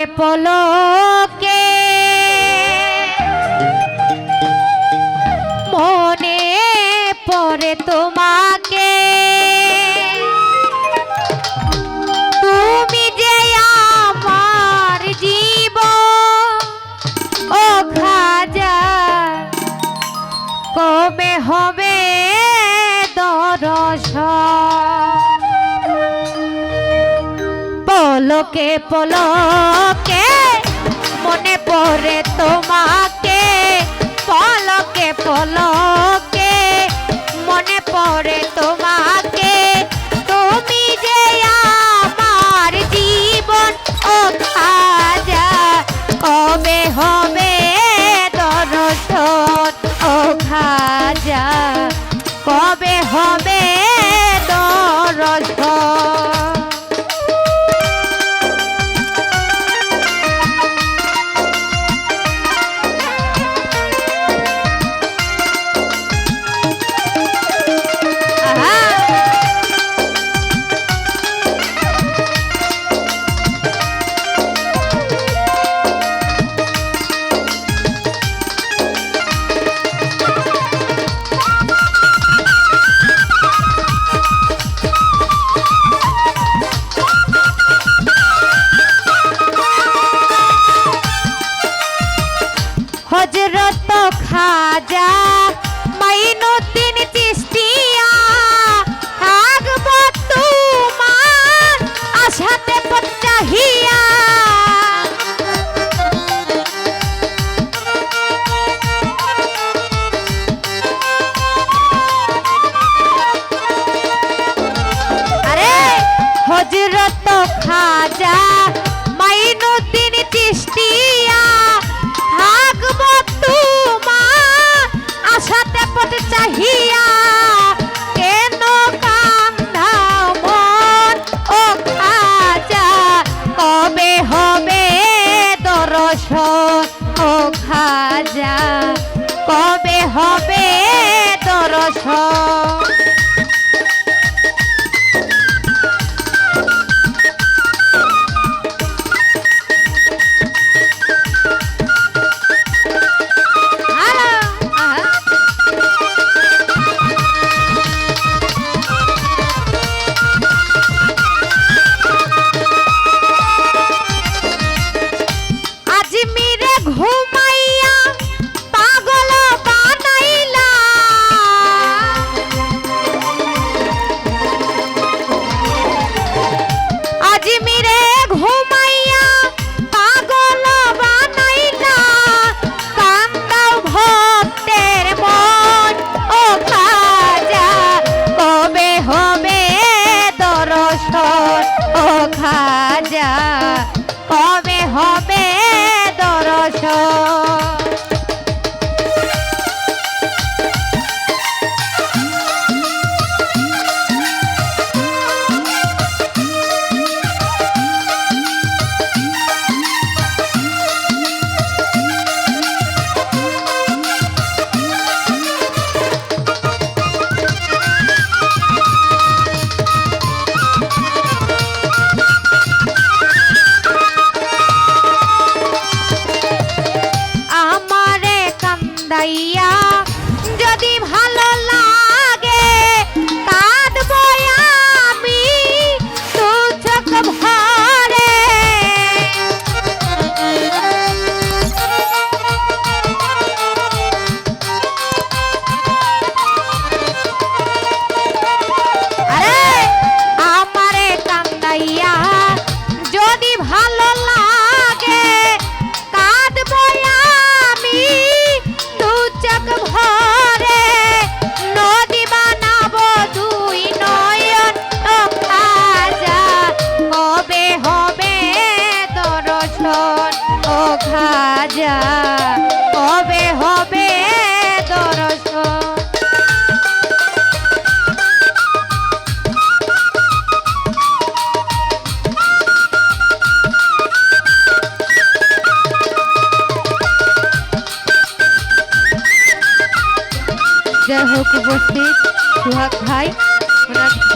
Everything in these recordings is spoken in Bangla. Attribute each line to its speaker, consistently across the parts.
Speaker 1: পলকে কে পলো কে মনে পড়ে তোমাকে পলকে পলকে মনে পড়ে তোমাকে হজরত খাজা মাইনুদ্দিন চিস্তিয়া আগব তোমার আশাতে পঞ্চাহিয়া হজরত খাজা মাইনুদ্দিন চিস্তি হবে দর্শন ও খাজা কবে হবে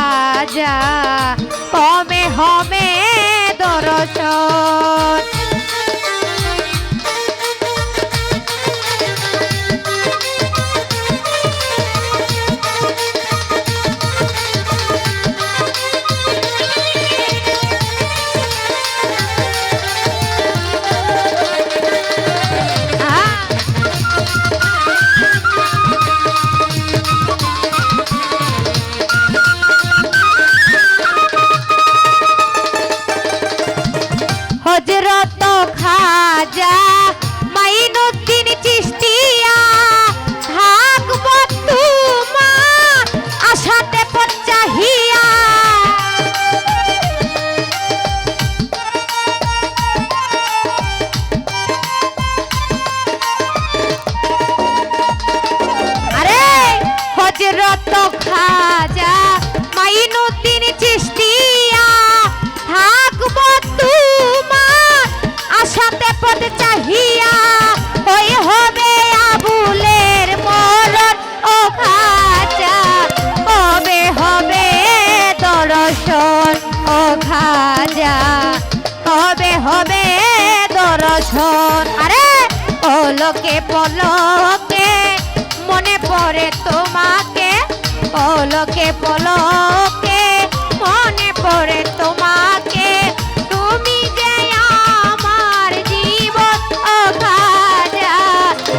Speaker 1: দর্শন হমে হমে দর্শন। খাজা মাইনুদ্দিন চিস্তিয়া থাকব তোমার আশাতে পচাহিয়া দর্শন আরে পলকে পলকে, মনে পড়ে তোমাকে। পলকে পলকে, মনে পড়ে তোমাকে। তুমি যে আমার জীবন ও খাজা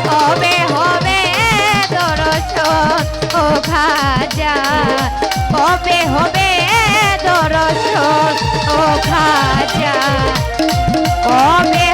Speaker 1: কবে হবে দর্শন ও খাজা কবে হবে দর্শন ও খাজা কবে